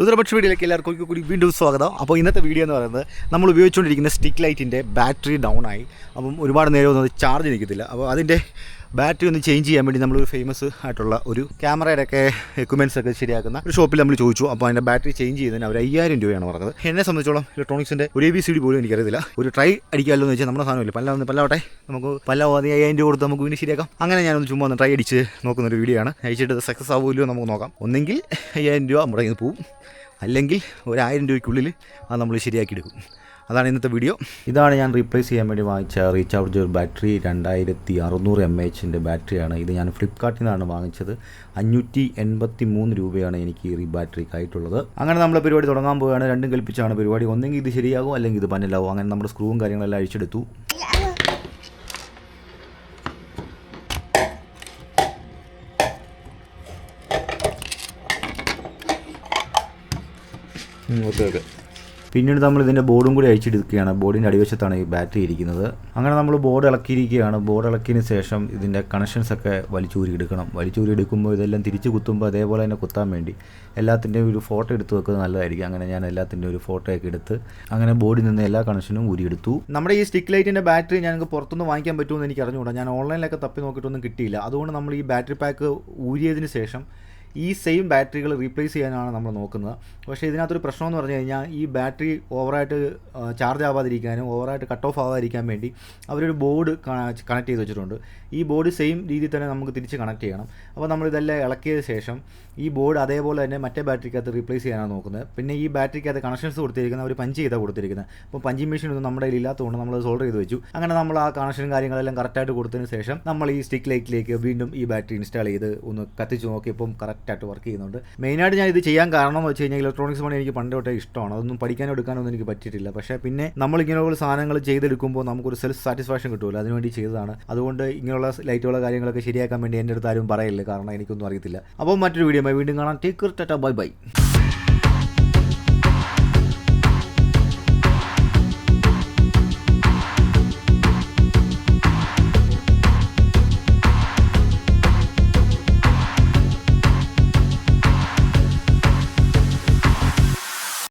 രുദ്രപക്ഷ വീഡിയോയിലേക്ക് എല്ലാവർക്കും കൂടി വീണ്ടും സ്വാഗതം. അപ്പോൾ ഇന്നത്തെ വീഡിയോ എന്ന് പറയുന്നത് നമ്മൾ ഉപയോഗിച്ചുകൊണ്ടിരിക്കുന്ന സ്റ്റിക്ക് ലൈറ്റിന്റെ ബാറ്ററി ഡൗൺ ആയി. അപ്പം ഒരുപാട് നേരം ഒന്നും അത് ചാർജ് നിൽക്കത്തില്ല അപ്പോൾ അതിന്റെ ബാറ്ററി ഒന്ന് ചേഞ്ച് ചെയ്യാൻ വേണ്ടി നമ്മളൊരു ഫേമസ് ആയിട്ടുള്ള ഒരു ക്യാമറയുടെ ഒക്കെ എക്യുപ്മെന്റ്സ് ഒക്കെ ശരിയാക്കുന്ന ഒരു ഷോപ്പിൽ നമ്മൾ ചോദിച്ചു. അപ്പോൾ അതിന്റെ ബാറ്ററി ചേഞ്ച് ചെയ്യുന്നതിന് അവർ അയ്യായിരം രൂപയാണ് പറഞ്ഞത്. എന്നെ സംബന്ധിച്ചോളം ഇലക്ട്രോണിക്സിന്റെ ഒരു എ ബി സി ഡി പോലും എനിക്കറിയത്തില്ല. ഒരു ട്രൈ അടിക്കാമല്ലോ എന്ന് വെച്ചാൽ നമ്മുടെ സാധനമില്ല? പല്ല പല പല്ലാവട്ടെ. നമുക്ക് പല പോകാതെ അയ്യായിരം രൂപ കൊടുത്ത് നമുക്ക് വീണ്ടും ശരിയാക്കാം. അങ്ങനെ ഞാനൊന്ന് ചുമ്മാ ഒന്ന് ട്രൈ അടിച്ച് നോക്കുന്ന ഒരു വീഡിയോ ആണ്. അയച്ചിട്ട് സക്സസ് ആവുമല്ലോ നമുക്ക് നോക്കാം. ഒന്നെങ്കിൽ അയ്യായിരം രൂപ നമ്മുടെ പോകും അല്ലെങ്കിൽ ഒരായിരം രൂപയ്ക്കുള്ളിൽ അത് നമ്മൾ ശരിയാക്കി എടുക്കും. അതാണ് ഇന്നത്തെ വീഡിയോ ഇതാണ് ഞാൻ റീപ്ലേസ് ചെയ്യാൻ വേണ്ടി വാങ്ങിച്ച റീചാർജർ ബാറ്ററി രണ്ടായിരത്തി അറുന്നൂറ് എം എച്ചിന്റെ ബാറ്ററിയാണ് ഇത് ഞാൻ ഫ്ലിപ്കാർട്ടിൽ നിന്നാണ് വാങ്ങിച്ചത്. അഞ്ഞൂറ്റി എൺപത്തി മൂന്ന് രൂപയാണ് എനിക്ക് ഈ ബാറ്ററിക്ക് ആയിട്ടുള്ളത്. അങ്ങനെ നമ്മൾ പരിപാടി തുടങ്ങാൻ പോവുകയാണ്. രണ്ടും കൽപ്പിച്ചാണ് പരിപാടി. ഒന്നെങ്കിൽ ഇത് ശരിയാകും അല്ലെങ്കിൽ ഇത് പന്നലാവും അങ്ങനെ നമ്മുടെ സ്ക്രൂവും കാര്യങ്ങളെല്ലാം അഴിച്ചെടുത്തു. Okay okay. പിന്നീട് നമ്മൾ ഇതിന്റെ ബോർഡും കൂടി അഴിച്ചെടുക്കുകയാണ് ബോർഡിന്റെ അടിവശത്താണ് ഈ ബാറ്ററി ഇരിക്കുന്നത്. അങ്ങനെ നമ്മൾ ബോർഡ് ഇളക്കിയിരിക്കുകയാണ്. ബോർഡ് ഇളക്കിയതിന് ശേഷം ഇതിന്റെ കണക്ഷൻസ് ഒക്കെ വലിച്ചൂരി എടുക്കണം. വലിച്ചൂരി എടുക്കുമ്പോൾ ഇതെല്ലാം തിരിച്ച് കുത്തുമ്പോൾ അതേപോലെ തന്നെ കുത്താൻ വേണ്ടി എല്ലാത്തിന്റെയും ഒരു ഫോട്ടോ എടുത്ത് വെക്കുന്നത് നല്ലതായിരിക്കും. അങ്ങനെ ഞാൻ എല്ലാത്തിന്റെയും ഒരു ഫോട്ടോ ഒക്കെ എടുത്ത് അങ്ങനെ ബോർഡിൽ നിന്ന് എല്ലാ കണക്ഷനും ഊരിയെടുത്തു നമ്മുടെ ഈ സ്റ്റിക്ക് ലൈറ്റിന്റെ ബാറ്ററി ഞങ്ങൾക്ക് പുറത്തുനിന്ന് വാങ്ങിക്കാൻ പറ്റുമെന്ന് എനിക്ക് അറിഞ്ഞുകൂടാ. ഞാൻ ഓൺലൈനിലൊക്കെ തപ്പി നോക്കിയിട്ടൊന്നും കിട്ടിയില്ല. അതുകൊണ്ട് നമ്മൾ ഈ ബാറ്ററി പാക്ക് ഊരിയതിന് ശേഷം ഈ സെയിം ബാറ്ററികൾ റീപ്ലേസ് ചെയ്യാനാണ് നമ്മൾ നോക്കുന്നത്. പക്ഷേ ഇതിനകത്തൊരു പ്രശ്നമെന്ന് പറഞ്ഞു കഴിഞ്ഞാൽ ഈ ബാറ്ററി ഓവറായിട്ട് ചാർജ് ആവാതിരിക്കാനും ഓവറായിട്ട് കട്ട് ഓഫ് ആവാതിരിക്കാൻ വേണ്ടി അവരൊരു ബോർഡ് കണക്ട് ചെയ്ത് വെച്ചിട്ടുണ്ട്. ഈ ബോർഡ് സെയിം രീതിയിൽ തന്നെ നമുക്ക് തിരിച്ച് കണക്ട് ചെയ്യണം. അപ്പോൾ നമ്മൾ ഇതെല്ലാം ഇളക്കിയതിന് ശേഷം ഈ ബോർഡ് അതേപോലെ തന്നെ മറ്റേ ബാറ്ററിക്കകത്ത് റീപ്ലേസ് ചെയ്യാനാണ് നോക്കുന്നത്. പിന്നെ ഈ ബാറ്ററിക്കകത്ത് കണക്ഷൻസ് കൊടുത്തിരിക്കുന്ന അവർ പഞ്ച് ചെയ്താണ് കൊടുത്തിരിക്കുന്നത്. അപ്പോൾ പഞ്ചി മെഷീൻ ഒന്നും നമ്മുടെ ഇല്ലാത്തതുകൊണ്ട് നമ്മൾ സോൾഡർ ചെയ്ത് വെച്ചു. അങ്ങനെ നമ്മൾ ആ കണക്ഷനും കാര്യങ്ങളെല്ലാം കറക്റ്റായിട്ട് കൊടുത്തതിന് ശേഷം നമ്മൾ ഈ സ്റ്റിക്ക് ലൈറ്റിലേക്ക് വീണ്ടും ഈ ബാറ്ററി ഇൻസ്റ്റാൾ ചെയ്ത് ഒന്ന് കത്തിച്ച് നോക്കിയപ്പം കറക്റ്റായിട്ട് വർക്ക് ചെയ്യുന്നുണ്ട്. മെയിനായിട്ട് ഞാൻ ഇത് ചെയ്യാൻ കാരണം എന്ന് വെച്ച് കഴിഞ്ഞാൽ ഇലക്ട്രോണിക്സ് പണി എനിക്ക് പണ്ട് തൊട്ടേ ഇഷ്ടമാണ്. അതൊന്നും പഠിക്കാനോ എടുക്കാനോ ഒന്നും എനിക്ക് പറ്റിയിട്ടില്ല. പക്ഷേ പിന്നെ നമ്മൾ ഇങ്ങനെയുള്ള സാധനങ്ങൾ ചെയ്തെടുക്കുമ്പോൾ നമുക്കൊരു സെൽഫ് സാറ്റിസ്ഫാക്ഷൻ കിട്ടുമല്ലോ. അതിനുവേണ്ടി ചെയ്തതാണ്. അതുകൊണ്ട് ഇങ്ങനെയുള്ള ലൈറ്റുള്ള കാര്യങ്ങളൊക്കെ ശരിയാക്കാൻ വേണ്ടി എന്റെ അടുത്ത് ആരും പറയില്ല കാരണം എനിക്കൊന്നും അറിയത്തില്ല. അപ്പോൾ മറ്റൊരു വീഡിയോ വീണ്ടും കാണാം. Take Tata bye bye